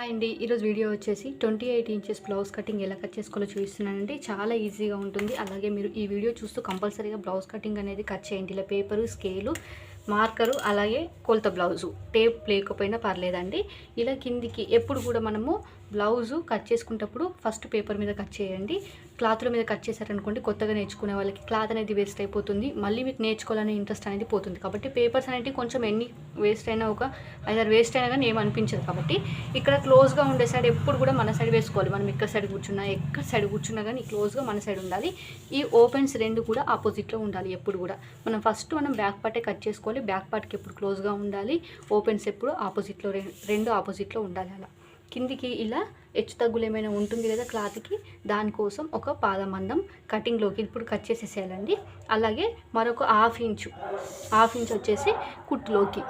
Hi అండి. ఈరోజు video వచ్చేసి twenty eight inches blouse cutting ఎలా కట్ చేసుకోవాలో చూపిస్తున్నానండి. చాలా ఈజీగా ఉంటుంది. అలాగే మీరు ఈ వీడియో చూస్తూ కంపల్సరీగా బ్లౌజ్ కటింగ్ అనేది కట్ చేయండి. ఇలా పేపరు స్కేలు మార్కరు అలాగే కొలత బ్లౌజు. టేప్ లేకపోయినా పర్లేదండి. ఇలా కిందికి ఎప్పుడు కూడా మనము బ్లౌజు కట్ చేసుకునేటప్పుడు ఫస్ట్ పేపర్ మీద కట్ చేయండి. క్లాత్ల మీద కట్ చేశారనుకోండి కొత్తగా నేర్చుకునే వాళ్ళకి క్లాత్ అనేది వేస్ట్ అయిపోతుంది. మళ్ళీ మీకు నేర్చుకోవాలనే ఇంట్రెస్ట్ అనేది పోతుంది. కాబట్టి పేపర్స్ అనేవి కొంచెం ఎన్ని వేస్ట్ అయినా ఒక ఐదారు వేస్ట్ అయినా కానీ ఏమనిపించదు అనిపించదు కాబట్టి ఇక్కడ క్లోజ్గా ఉండే సైడ్ ఎప్పుడు కూడా మన సైడ్ వేసుకోవాలి. మనం ఇక్కడ సైడ్ కూర్చున్నా ఎక్కడ సైడ్ కూర్చున్నా కానీ క్లోజ్గా మన సైడ్ ఉండాలి. ఈ ఓపెన్స్ రెండు కూడా ఆపోజిట్లో ఉండాలి ఎప్పుడు కూడా. మనం ఫస్ట్ మనం బ్యాక్ పార్టే కట్ చేసుకోవాలి. బ్యాక్ పార్ట్కి ఎప్పుడు క్లోజ్గా ఉండాలి. ఓపెన్స్ ఎప్పుడు ఆపోజిట్లో రెండు ఆపోజిట్లో ఉండాలి అలా. కిందికి ఇలా హెచ్చు తగ్గులు ఏమైనా ఉంటుంది కదా క్లాత్కి దానికోసం ఒక పాదమందం కటింగ్లోకి ఇప్పుడు కట్ చేసేసేయాలండి. అలాగే మరొక హాఫ్ ఇంచు హాఫ్ ఇంచ్ వచ్చేసి కుట్టులోకి.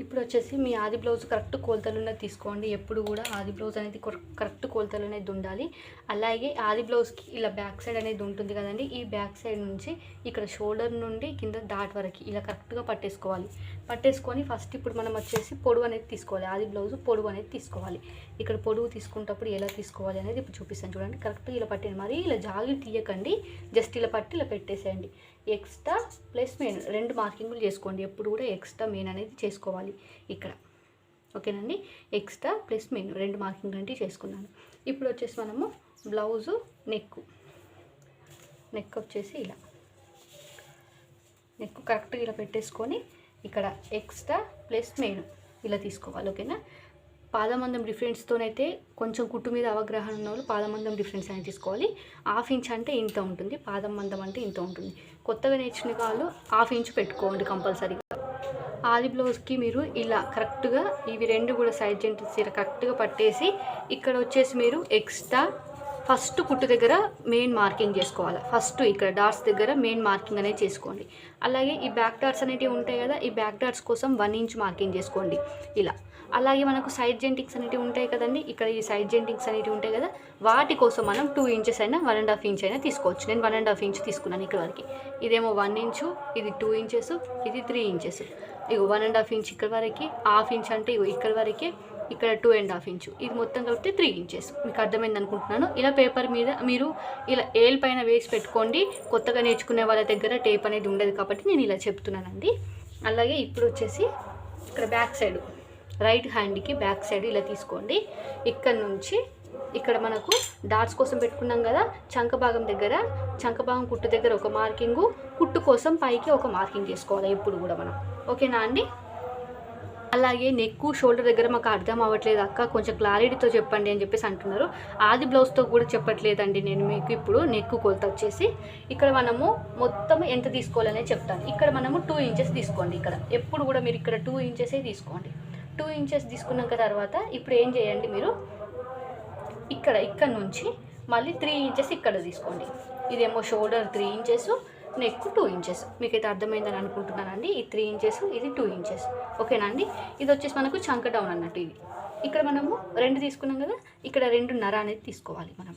ఇప్పుడు వచ్చేసి మీ ఆది బ్లౌజ్ కరెక్ట్ కొలతలు తీసుకోండి. ఎప్పుడు కూడా ఆది బ్లౌజ్ అనేది కొర- కరెక్ట్ కొలతలు అనేది ఉండాలి అలాగే ఆది బ్లౌజ్కి ఇలా బ్యాక్ సైడ్ అనేది ఉంటుంది కదండి. ఈ బ్యాక్ సైడ్ నుంచి ఇక్కడ షోల్డర్ నుండి కింద దాట్ వరకు ఇలా కరెక్ట్గా పట్టేసుకోవాలి. పట్టేసుకొని ఫస్ట్ ఇప్పుడు మనం వచ్చేసి పొడవు అనేది తీసుకోవాలి. ఆది బ్లౌజ్ పొడవు అనేది తీసుకోవాలి. ఇక్కడ పొడవు తీసుకునేటప్పుడు ఎలా తీసుకోవాలి అనేది ఇప్పుడు చూపిస్తాను. చూడండి కరెక్ట్గా ఇలా పట్టేయండి మరి ఇలా జాగి తీయకండి. జస్ట్ ఇలా పట్టి ఇలా పెట్టేసేయండి. ఎక్స్ట్రా ప్లస్ మెయిన్ రెండు మార్కింగ్లు చేసుకోండి. ఎప్పుడు కూడా ఎక్స్ట్రా మెయిన్ అనేది చేసుకోవాలి ఇక్కడ. ఓకేనండి? ఎక్స్ట్రా ప్లస్ మెయిన్ రెండు మార్కింగ్ అంటే చేసుకున్నాను. ఇప్పుడు వచ్చేసి మనము బ్లౌజు నెక్ నెక్ వచ్చేసి ఇలా. నెక్ కరెక్ట్గా ఇలా పెట్టేసుకొని ఇక్కడ ఎక్స్ట్రా ప్లస్ మెయిన్ ఇలా తీసుకోవాలి. ఓకేనా? పాదమందం డిఫరెన్స్తోనైతే కొంచెం కుట్టు మీద అవగాహన ఉన్న వాళ్ళు పాదమందం డిఫరెన్స్ అనేది తీసుకోవాలి. హాఫ్ ఇంచ్ అంటే ఇంత ఉంటుంది. పాదం మందం అంటే ఇంత ఉంటుంది. కొత్తగా నేర్చిన వాళ్ళు హాఫ్ ఇంచ్ పెట్టుకోండి కంపల్సరీగా. ఆది బ్లౌజ్కి మీరు ఇలా కరెక్ట్గా ఇవి రెండు కూడా సైడ్ జెంట్ చీర కరెక్ట్గా పట్టేసి ఇక్కడ వచ్చేసి మీరు ఎక్స్ట్రా ఫస్ట్ కుట్టు దగ్గర మెయిన్ మార్కింగ్ చేసుకోవాలి. ఫస్ట్ ఇక్కడ డాట్స్ దగ్గర మెయిన్ మార్కింగ్ అనేది చేసుకోండి. అలాగే ఈ బ్యాక్ డాట్స్ అనేటివి ఉంటాయి కదా ఈ బ్యాక్ డాట్స్ కోసం వన్ ఇంచ్ మార్కింగ్ చేసుకోండి. ఇలా. అలాగే మనకు సైడ్ జెంటింగ్స్ అనేటివి ఉంటాయి కదండి. ఇక్కడ ఈ సైడ్ జెంటింగ్స్ అనేవి ఉంటాయి కదా. వాటి కోసం మనం టూ ఇంచెస్ అయినా వన్ అండ్ హాఫ్ ఇంచ్ అయినా తీసుకోవచ్చు. నేను వన్ అండ్ హాఫ్ ఇంచ్ తీసుకున్నాను ఇక్కడ వరకు. ఇదేమో వన్ ఇంచు ఇది టూ ఇంచెస్ ఇది త్రీ ఇంచెస్ ఇగో వన్ అండ్ హాఫ్ ఇంచ్ ఇక్కడ వరకు హాఫ్ ఇంచ్ అంటే ఇగో ఇక్కడ వరకే ఇక్కడ టూ అండ్ హాఫ్ ఇంచు ఇది మొత్తం కలిపితే త్రీ ఇంచెస్ మీకు అర్థమైంది అనుకుంటున్నాను. ఇలా పేపర్ మీద మీరు ఇలా ఏల్ పైన వేసి పెట్టుకోండి. కొత్తగా నేర్చుకునే వాళ్ళ దగ్గర టేప్ అనేది ఉండదు కాబట్టి నేను ఇలా చెప్తున్నానండి. అలాగే ఇప్పుడు వచ్చేసి ఇక్కడ బ్యాక్ సైడ్. రైట్ హ్యాండ్కి బ్యాక్ సైడ్ ఇలా తీసుకోండి. ఇక్కడ నుంచి ఇక్కడ మనకు డాట్స్ కోసం పెట్టుకున్నాం కదా చంక భాగం దగ్గర చంక భాగం కుట్టు దగ్గర ఒక మార్కింగు కుట్టు కోసం పైకి ఒక మార్కింగ్ చేసుకోవాలి ఎప్పుడు కూడా మనం. ఓకేనా అండి? అలాగే నెక్ షోల్డర్ దగ్గర మాకు అర్థం అవ్వట్లేదు అక్క కొంచెం క్లారిటీతో చెప్పండి అని చెప్పేసి అంటున్నారు. ఆది బ్లౌజ్తో కూడా చెప్పట్లేదండి నేను మీకు ఇప్పుడు నెక్ కొలత వచ్చేసి. ఇక్కడ మనము మొత్తం ఎంత తీసుకోవాలనే చెప్తాను. ఇక్కడ మనము టూ ఇంచెస్ తీసుకోండి ఇక్కడ. ఎప్పుడు కూడా మీరు ఇక్కడ టూ ఇంచెసే తీసుకోండి. టూ ఇంచెస్ తీసుకున్నాక తర్వాత ఇప్పుడు ఏం చేయండి మీరు? ఇక్కడ ఇక్కడ నుంచి మళ్ళీ త్రీ ఇంచెస్ ఇక్కడ తీసుకోండి. ఇదేమో shoulder three inches neck two inches. మీకైతే అర్థమైందని అనుకుంటున్నానండి. ఈ త్రీ ఇంచెస్ ఇది టూ ఇంచెస్. ఓకేనా అండి? ఇది వచ్చేసి మనకు చంక డౌన్ అన్నట్టు ఇది. ఇక్కడ మనము రెండు తీసుకున్నాం కదా ఇక్కడ రెండున్నర అనేది తీసుకోవాలి మనం.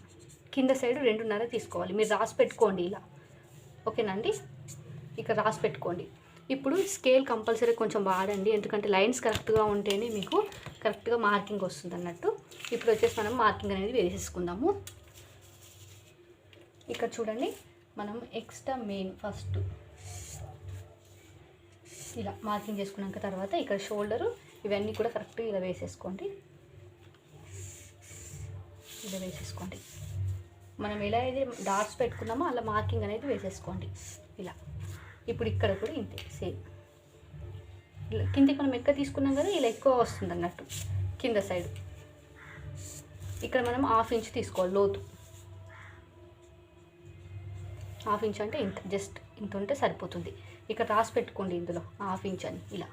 కింద సైడ్ రెండున్నర తీసుకోవాలి. మీరు రాసి పెట్టుకోండి ఇలా. ఓకేనా అండి? ఇక్కడ రాసి పెట్టుకోండి. ఇప్పుడు స్కేల్ కంపల్సరీ కొంచెం వాడండి. ఎందుకంటే లైన్స్ కరెక్ట్గా ఉంటేనే మీకు కరెక్ట్గా మార్కింగ్ వస్తుంది అన్నట్టు. ఇప్పుడు వచ్చేసి మనం మార్కింగ్ అనేది వేసేసుకుందాము. ఇక్కడ చూడండి మనం ఎక్స్ట్రా మెయిన్ ఫస్ట్ ఇలా మార్కింగ్ చేసుకున్నాక తర్వాత ఇక్కడ షోల్డరు ఇవన్నీ కూడా కరెక్ట్గా ఇలా వేసేసుకోండి. ఇలా వేసేసుకోండి. మనం ఎలా అయితే డాట్స్ పెట్టుకున్నామో అలా మార్కింగ్ అనేది వేసేసుకోండి. ఇలా. ఇప్పుడు ఇక్కడ కూడా ఇంతే సేమ్. ఇలా కిందకి మనం ఎక్కువ తీసుకున్నాం కదా ఇలా ఎక్కువ వస్తుంది అన్నట్టు కింద సైడ్. ఇక్కడ మనం హాఫ్ ఇంచ్ తీసుకోవాలి లోతు. హాఫ్ ఇంచ్ అంటే ఇంత జస్ట్ ఇంత ఉంటే సరిపోతుంది. ఇక్కడ రాసి పెట్టుకోండి ఇందులో హాఫ్ ఇంచ్ అని ఇలా.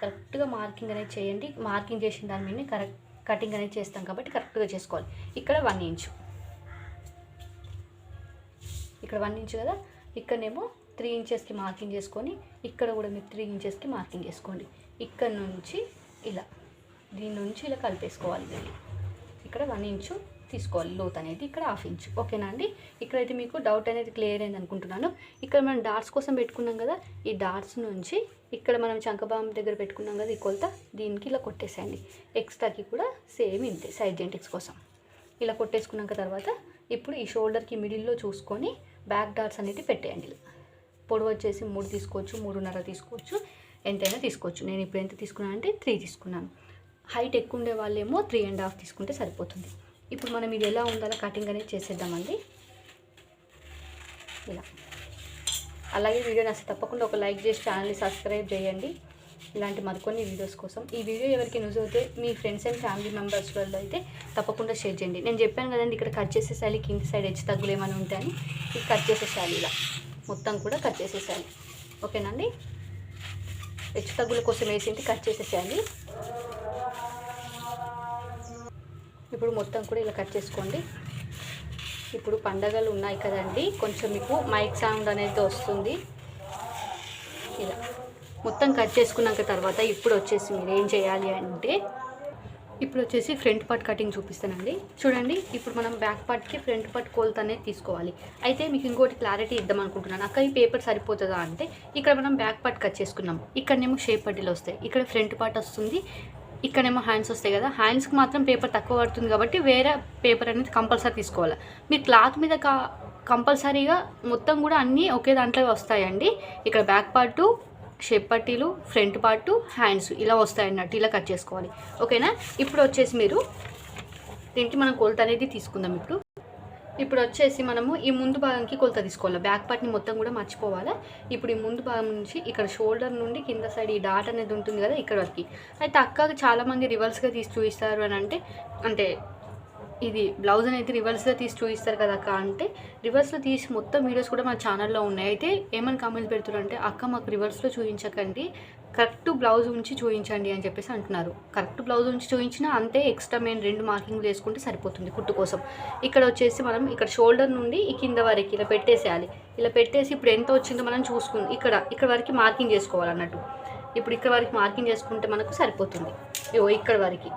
కరెక్ట్గా మార్కింగ్ అనేది చేయండి మార్కింగ్ చేసిన దాని మీద కరెక్ట్ కటింగ్ అనేది చేస్తాం కాబట్టి కరెక్ట్గా చేసుకోవాలి. ఇక్కడ వన్ ఇంచు. ఇక్కడ వన్ ఇంచు కదా ఇక్కడనేమో త్రీ ఇంచెస్కి మార్కింగ్ చేసుకొని ఇక్కడ కూడా మీరు త్రీ ఇంచెస్కి మార్కింగ్ చేసుకోండి. ఇక్కడ నుంచి ఇలా దీని నుంచి ఇలా కలిపేసుకోవాలి దీన్ని ఇక్కడ వన్ ఇంచు తీసుకోవాలి లోత్ అనేది ఇక్కడ హాఫ్ ఇంచ్. ఓకేనా అండి? ఇక్కడైతే మీకు డౌట్ అనేది క్లియర్ అయింది అనుకుంటున్నాను. ఇక్కడ మనం డాట్స్ కోసం పెట్టుకున్నాం కదా ఈ డాట్స్ నుంచి ఇక్కడ మనం చంకబాం దగ్గర పెట్టుకున్నాం కదా ఈ కొలత దీనికి ఇలా కొట్టేసేయండి. ఎక్స్ట్రాకి కూడా సేమ్ ఇంతే సైడ్ జెంటిక్స్ కోసం. ఇలా కొట్టేసుకున్నాక తర్వాత ఇప్పుడు ఈ షోల్డర్కి మిడిల్లో చూసుకొని బ్యాక్ డాట్స్ అనేది పెట్టేయండి పొడవు వచ్చేసి మూడు తీసుకోవచ్చు మూడున్నర తీసుకోవచ్చు ఎంతైనా తీసుకోవచ్చు. నేను ఇప్పుడు ఎంత తీసుకున్నాను అంటే త్రీ తీసుకున్నాను. హైట్ ఎక్కువ ఉండే వాళ్ళేమో త్రీ అండ్ హాఫ్ తీసుకుంటే సరిపోతుంది. ఇప్పుడు మనం ఇది ఎలా ఉండాలో కటింగ్ అనేది చేసేద్దామండి. ఇలా. అలాగే వీడియో నచ్చితే తప్పకుండా ఒక లైక్ చేసి ఛానల్ని సబ్స్క్రైబ్ చేయండి. ఇలాంటి మరికొన్ని వీడియోస్ కోసం. ఈ వీడియో ఎవరికి యూజ్ అవుతే మీ ఫ్రెండ్స్ అండ్ ఫ్యామిలీ మెంబర్స్ వల్ల అయితే తప్పకుండా షేర్ చేయండి. నేను చెప్పాను కదండి ఇక్కడ కట్ చేసేసాలి కింది సైడ్ హెచ్చు తగ్గులు ఏమైనా ఉంటాయని. ఇది కట్ చేసేసాలి ఇలా. మొత్తం కూడా కట్ చేసేసాలి ఓకేనండి? హెచ్చు తగ్గుల కోసం వేసింది కట్ చేసేసేయాలి ఇప్పుడు మొత్తం కూడా ఇలా కట్ చేసుకోండి. ఇప్పుడు పండగలు ఉన్నాయి కదండి కొంచెం మీకు మైక్ సౌండ్ అనేది వస్తుంది. ఇలా. మొత్తం కట్ చేసుకున్నాక తర్వాత ఇప్పుడు వచ్చేసి మీరు ఏం చేయాలి అంటే ఇప్పుడు వచ్చేసి ఫ్రంట్ పార్ట్ కటింగ్ చూపిస్తానండి. చూడండి ఇప్పుడు మనం బ్యాక్ పార్ట్కి ఫ్రంట్ పార్ట్ కోల్త అనేది తీసుకోవాలి. అయితే మీకు ఇంకోటి క్లారిటీ ఇద్దాం అనుకుంటున్నాను. అక్క ఈ పేపర్ సరిపోతుందా అంటే ఇక్కడ మనం బ్యాక్ పార్ట్ కట్ చేసుకున్నాం. ఇక్కడనేమో షేప్ పట్టీలు వస్తాయి. ఇక్కడ ఫ్రంట్ పార్ట్ వస్తుంది. ఇక్కడేమో హ్యాండ్స్ వస్తాయి కదా. హ్యాండ్స్కి మాత్రం పేపర్ తక్కువ పడుతుంది కాబట్టి వేరే పేపర్ అనేది కంపల్సరీ తీసుకోవాలి. మీరు క్లాత్ మీద కా కంపల్సరీగా మొత్తం కూడా అన్నీ ఒకే దాంట్లో వస్తాయండి. ఇక్కడ బ్యాక్ పార్టు షేప్ పట్టీలు ఫ్రంట్ పార్టు హ్యాండ్స్ ఇలా వస్తాయి అన్నట్టు ఇలా కట్ చేసుకోవాలి. ఓకేనా? ఇప్పుడు వచ్చేసి మీరు దీనికి మనం కొలత అనేది తీసుకుందాం ఇప్పుడు. ఇప్పుడు వచ్చేసి మనము ఈ ముందు భాగంకి కొలత తీసుకోవాలి. బ్యాక్ పార్ట్ని మొత్తం కూడా మర్చిపోవాలి. ఇప్పుడు ఈ ముందు భాగం నుంచి ఇక్కడ షోల్డర్ నుండి కింద సైడ్ ఈ డాట్ అనేది ఉంటుంది కదా ఇక్కడ వరకు. అయితే అక్కకి చాలామంది రివర్స్గా తీసి చూపిస్తారు అని అంటే అంటే ఇది బ్లౌజ్ అనేది రివర్స్లో తీసి చూపిస్తారు కదా అక్క. అంటే రివర్స్లో తీసి మొత్తం వీడియోస్ కూడా మా ఛానల్లో ఉన్నాయి. అయితే ఏమని కామెంట్స్ పెడుతున్నారంటే అక్క మాకు రివర్స్లో చూపించకండి. కరెక్ట్ బ్లౌజ్ ఉంచి చూపించండి అని చెప్పేసి అంటున్నారు. కరెక్ట్ బ్లౌజ్ ఉంచి చూపించినా అంతే ఎక్స్ట్రా మేము రెండు మార్కింగ్లు వేసుకుంటే సరిపోతుంది కుట్టు కోసం. ఇక్కడ వచ్చేసి మనం ఇక్కడ షోల్డర్ నుండి ఈ కింద వరకు ఇలా పెట్టేసేయాలి. ఇలా పెట్టేసి ఇప్పుడు ఎంత వచ్చిందో మనం చూసుకుంది. ఇక్కడ ఇక్కడ వరకు మార్కింగ్ చేసుకోవాలన్నట్టు. ఇప్పుడు ఇక్కడ వరకు మార్కింగ్ చేసుకుంటే మనకు సరిపోతుంది. ఇగో ఇక్కడ వరకు.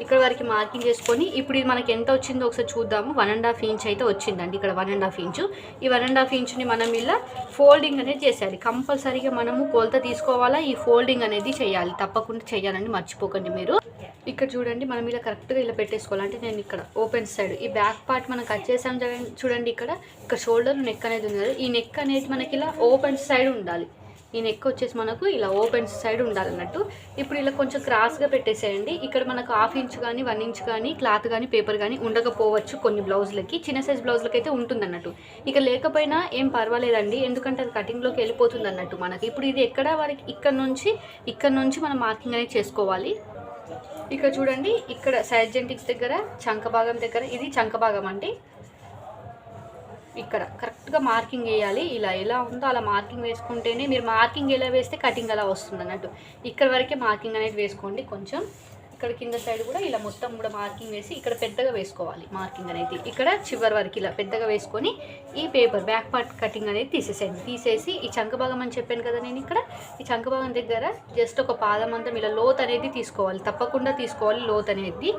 ఇక్కడ వరకు మార్కింగ్ చేసుకొని ఇప్పుడు ఇది మనకి ఎంత వచ్చిందో ఒకసారి చూద్దాము. వన్ అండ్ హాఫ్ ఇంచ్ అయితే వచ్చిందండి ఇక్కడ వన్ అండ్ హాఫ్ ఇంచు ఈ వన్ అండ్ హాఫ్ ఇంచుని మనం ఇలా ఫోల్డింగ్ అనేది చేసేయాలి. కంపల్సరీగా మనము కొలత తీసుకోవాలా? ఈ ఫోల్డింగ్ అనేది చేయాలి. తప్పకుండా చేయాలండి మర్చిపోకండి మీరు. ఇక్కడ చూడండి మనం ఇలా కరెక్ట్గా ఇలా పెట్టేసుకోవాలి. అంటే నేను ఇక్కడ ఓపెన్ సైడ్ ఈ బ్యాక్ పార్ట్ మనం కట్ చేసాం చూడండి- ఇక్కడ. ఇక్కడ షోల్డర్ నెక్ అనేది ఉంది ఈ నెక్ అనేది మనకి ఇలా ఓపెన్ సైడ్ ఉండాలి. ఈ నెక్ వచ్చేసి మనకు ఇలా ఓపెన్ సైడ్ ఉండాలన్నట్టు. ఇప్పుడు ఇలా కొంచెం క్రాస్గా పెట్టేసేయండి. ఇక్కడ మనకు హాఫ్ ఇంచ్ కానీ వన్ ఇంచ్ కానీ క్లాత్ కానీ పేపర్ కానీ ఉండకపోవచ్చు కొన్ని బ్లౌజులకి. చిన్న సైజ్ బ్లౌజులకి అయితే ఉంటుంది అన్నట్టు ఇక లేకపోయినా ఏం పర్వాలేదండి. ఎందుకంటే అది కటింగ్లోకి వెళ్ళిపోతుంది అన్నట్టు మనకి. ఇప్పుడు ఇది ఎక్కడ వరకు? ఇక్కడ నుంచి ఇక్కడ నుంచి మనం మార్కింగ్ అనేది చేసుకోవాలి. ఇక్కడ చూడండి. ఇక్కడ సైడ్ జెంటిక్స్ దగ్గర చంక భాగం దగ్గర. ఇది చంక భాగం అండి. ఇక్కడ కరెక్ట్గా మార్కింగ్ వేయాలి. ఇలా ఎలా ఉందో అలా మార్కింగ్ వేసుకుంటేనే మీరు మార్కింగ్ ఎలా వేస్తే కటింగ్ అలా వస్తుంది అన్నట్టు. ఇక్కడ వరకే మార్కింగ్ అనేది వేసుకోండి కొంచెం. ఇక్కడ కింద సైడ్ కూడా ఇలా మొత్తం కూడా మార్కింగ్ వేసి ఇక్కడ పెద్దగా వేసుకోవాలి మార్కింగ్ అనేది. ఇక్కడ చివరి వరకు ఇలా పెద్దగా వేసుకొని ఈ పేపర్ బ్యాక్ పార్ట్ కటింగ్ అనేది తీసేసేయండి. తీసేసి ఈ చంక భాగం అని చెప్పాను కదా నేను ఇక్కడ. ఈ చంక భాగం దగ్గర జస్ట్ ఒక పాదం అంతా ఇలా లోత్ అనేది తీసుకోవాలి. తప్పకుండా తీసుకోవాలి లోత్ అనేది.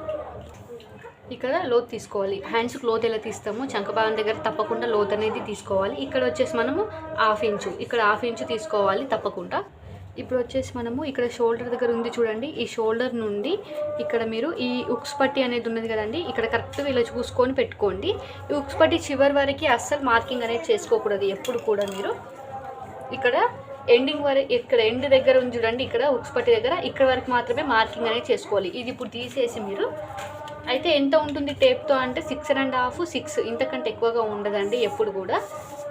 ఇక్కడ లోత్ తీసుకోవాలి. హ్యాండ్స్కి లోత్ ఎలా తీస్తామో చంక దగ్గర తప్పకుండా లోత్ అనేది తీసుకోవాలి. ఇక్కడ వచ్చేసి మనము హాఫ్ ఇంచు ఇక్కడ హాఫ్ ఇంచు తీసుకోవాలి తప్పకుండా. ఇప్పుడు వచ్చేసి మనము ఇక్కడ షోల్డర్ దగ్గర ఉంది చూడండి. ఈ షోల్డర్ నుండి ఇక్కడ మీరు ఈ ఉక్స్ పట్టి అనేది ఉన్నది కదండి ఇక్కడ కరెక్ట్గా ఇలా చూసుకొని పెట్టుకోండి. ఈ ఉక్స్ పట్టి చివరి వరకు అస్సలు మార్కింగ్ అనేది చేసుకోకూడదు ఎప్పుడు కూడా మీరు. ఇక్కడ ఎండింగ్ వరకు ఇక్కడ ఎండ్ దగ్గర ఉంది చూడండి ఇక్కడ ఉక్స్ పట్టి దగ్గర ఇక్కడ వరకు మాత్రమే మార్కింగ్ అనేది చేసుకోవాలి. ఇది ఇప్పుడు తీసేసి మీరు అయితే ఎంత ఉంటుంది టేప్తో అంటే సిక్స్ అండ్ హాఫ్ సిక్స్ ఇంతకంటే ఎక్కువగా ఉండదండి ఎప్పుడు కూడా.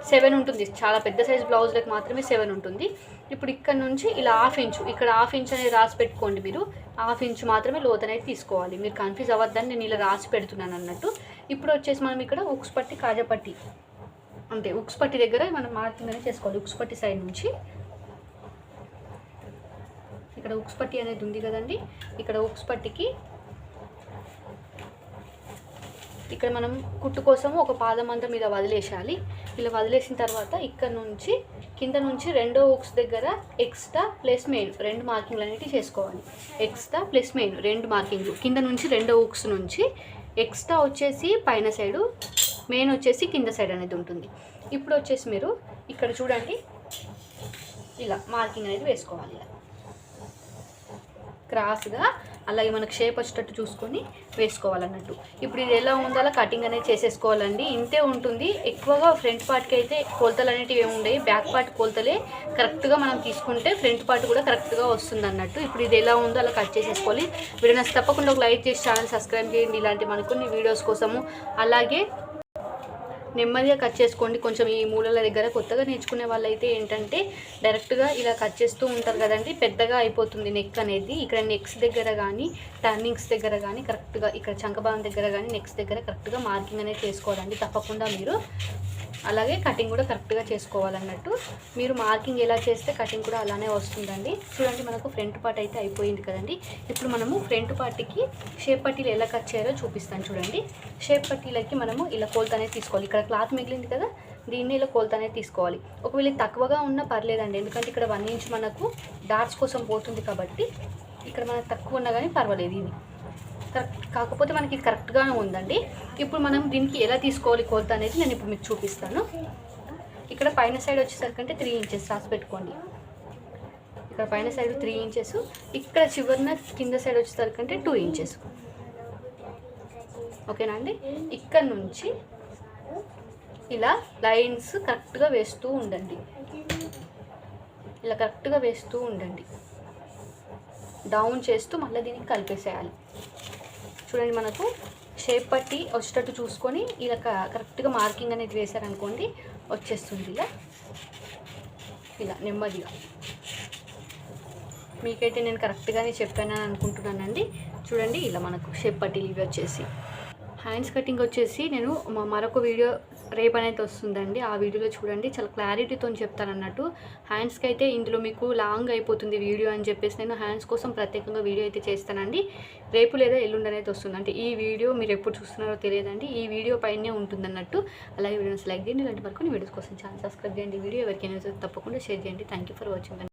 సెవెన్ ఉంటుంది. చాలా పెద్ద సైజ్ బ్లౌజ్లకు మాత్రమే సెవెన్ ఉంటుంది. ఇప్పుడు ఇక్కడ నుంచి ఇలా హాఫ్ ఇంచు ఇక్కడ హాఫ్ ఇంచ్ అనేది రాసి పెట్టుకోండి మీరు. హాఫ్ ఇంచ్ మాత్రమే లోతనైతే అనేది తీసుకోవాలి. మీరు కన్ఫ్యూజ్ అవ్వద్దని నేను ఇలా రాసి పెడుతున్నాను అన్నట్టు. ఇప్పుడు వచ్చేసి మనం ఇక్కడ ఉక్స్ పట్టి కాజపట్టి అంటే ఉక్స్ పట్టి దగ్గర మనం మార్కింగ్ అనేది చేసుకోవాలి. ఉక్స్ పట్టి సైడ్ నుంచి. ఇక్కడ ఉక్స్ పట్టి అనేది ఉంది కదండి. ఇక్కడ ఉక్స్ పట్టికి ఇక్కడ మనం కుట్టు కోసం ఒక పాదం అంతా మీద వదిలేసేయాలి ఇలా వదిలేసిన తర్వాత ఇక్కడ నుంచి కింద నుంచి రెండో హుక్స్ దగ్గర ఎక్స్ట్రా ప్లస్ మెయిన్ రెండు మార్కింగ్లు అనేవి చేసుకోవాలి. ఎక్స్ట్రా ప్లస్ మెయిన్ రెండు మార్కింగ్లు. కింద నుంచి రెండో హుక్స్ నుంచి ఎక్స్ట్రా వచ్చేసి పైన సైడు మెయిన్ వచ్చేసి కింద సైడ్ అనేది ఉంటుంది. ఇప్పుడు వచ్చేసి మీరు ఇక్కడ చూడండి. ఇలా మార్కింగ్ అనేది వేసుకోవాలి. ఇలా. క్రాస్గా అలాగే మనకు షేప్ వచ్చేటట్టు చూసుకొని వేసుకోవాలన్నట్టు. ఇప్పుడు ఇది ఎలా ఉందో అలా కటింగ్ అనేది చేసేసుకోవాలండి. ఇంతే ఉంటుంది. ఎక్కువగా ఫ్రంట్ పార్ట్కి అయితే కొలతలు అనేటివి ఏమి ఉండవు. బ్యాక్ పార్ట్ కొలతలే కరెక్ట్గా మనం తీసుకుంటే ఫ్రంట్ పార్ట్ కూడా కరెక్ట్గా వస్తుంది అన్నట్టు ఇప్పుడు ఇది ఎలా ఉందో అలా కట్ చేసేసుకోవాలి. వీడియో తప్పకుండా ఒక లైక్ చేసి ఛానల్ సబ్స్క్రైబ్ చేయండి. ఇలాంటి మనకున్న వీడియోస్ కోసము. అలాగే నెమ్మదిగా కట్ చేసుకోండి. కొంచెం ఈ మూలల దగ్గర కొత్తగా నేర్చుకునే వాళ్ళైతే ఏంటంటే డైరెక్ట్గా ఇలా కట్ చేస్తూ ఉంటారు కదండి. పెద్దగా అయిపోతుంది నెక్ అనేది. ఇక్కడ నెక్స్ దగ్గర కానీ టర్నింగ్స్ దగ్గర కానీ కరెక్ట్గా ఇక్కడ చంకభాగం దగ్గర కానీ నెక్స్ దగ్గర కరెక్ట్గా మార్కింగ్ అనేది చేసుకోవాలండి. తప్పకుండా మీరు అలాగే కటింగ్ కూడా కరెక్ట్గా చేసుకోవాలన్నట్టు. మీరు మార్కింగ్ ఎలా చేస్తే కటింగ్ కూడా అలానే వస్తుందండి. చూడండి మనకు ఫ్రంట్ పార్ట్ అయితే అయిపోయింది కదండి. ఇప్పుడు మనము ఫ్రంట్ పార్ట్కి షేప్ పట్టీలు ఎలా కట్ చేయాలో చూపిస్తాను చూడండి. షేప్ పట్టీలకి మనము ఇలా కోల్తనే తీసుకోవాలి. ఇక్కడ క్లాత్ మిగిలింది కదా దీన్ని ఇలా కోల్తనే తీసుకోవాలి. ఒకవేళ తక్కువగా ఉన్నా పర్లేదండి ఎందుకంటే ఇక్కడ వన్ ఇంచ్ మనకు డార్క్స్ కోసం పోతుంది కాబట్టి ఇక్కడ మనకు తక్కువ ఉన్నా కానీ పర్వాలేదు ఇది. కరెక్ట్ కాకపోతే మనకి కరెక్ట్గానే ఉందండి. ఇప్పుడు మనం దీనికి ఎలా తీసుకోవాలి కొలత అనేది నేను ఇప్పుడు మీకు చూపిస్తాను. ఇక్కడ పైన సైడ్ వచ్చేసరికి అంటే త్రీ ఇంచెస్ రాసి పెట్టుకోండి. ఇక్కడ పైన సైడ్ త్రీ ఇంచెస్ ఇక్కడ చివరిన కింద సైడ్ వచ్చేసరికి అంటే టూ ఇంచెస్ ఓకేనా అండి? ఇక్కడ నుంచి ఇలా లైన్స్ కరెక్ట్గా వేస్తూ ఉండండి. ఇలా కరెక్ట్గా వేస్తూ ఉండండి. డౌన్ చేస్తూ మళ్ళీ దీనికి కలిపేసేయాలి. చూడండి మనకు షేప్ పట్టి వచ్చేటట్టు చూసుకొని ఇలా క- కరెక్ట్గా మార్కింగ్ అనేది వేశారనుకోండి వచ్చేస్తుంది ఇలా. ఇలా నెమ్మదిగా. మీకైతే నేను కరెక్ట్గానే చెప్పానని అనుకుంటున్నానండి. చూడండి ఇలా మనకు షేప్ పట్టీలు ఇవి వచ్చేసి. హ్యాండ్స్ కటింగ్ వచ్చేసి నేను మరొక వీడియో రేపు అనేది వస్తుందండి. ఆ వీడియోలో చూడండి. చాలా క్లారిటీతో చెప్తాను అన్నట్టు హ్యాండ్స్కి అయితే ఇందులో మీకు లాంగ్ అయిపోతుంది వీడియో అని చెప్పేసి నేను హ్యాండ్స్ కోసం ప్రత్యేకంగా వీడియో అయితే చేస్తానండి. రేపు లేదా ఎల్లుండి అనేది వస్తుంది. అంటే ఈ వీడియో మీరు ఎప్పుడు చూస్తున్నారో తెలియదండి. ఈ వీడియో పైనే ఉంటుంది అన్నట్టు అలాగే వీడియోస్ లైక్ చేయండి. ఇలాంటి వరకు వీడియోస్ కోసం ఛానల్ సబ్స్క్రైబ్ చేయండి. వీడియో ఎవరికైనా తప్పకుండా షేర్ చేయండి. Thank you for watching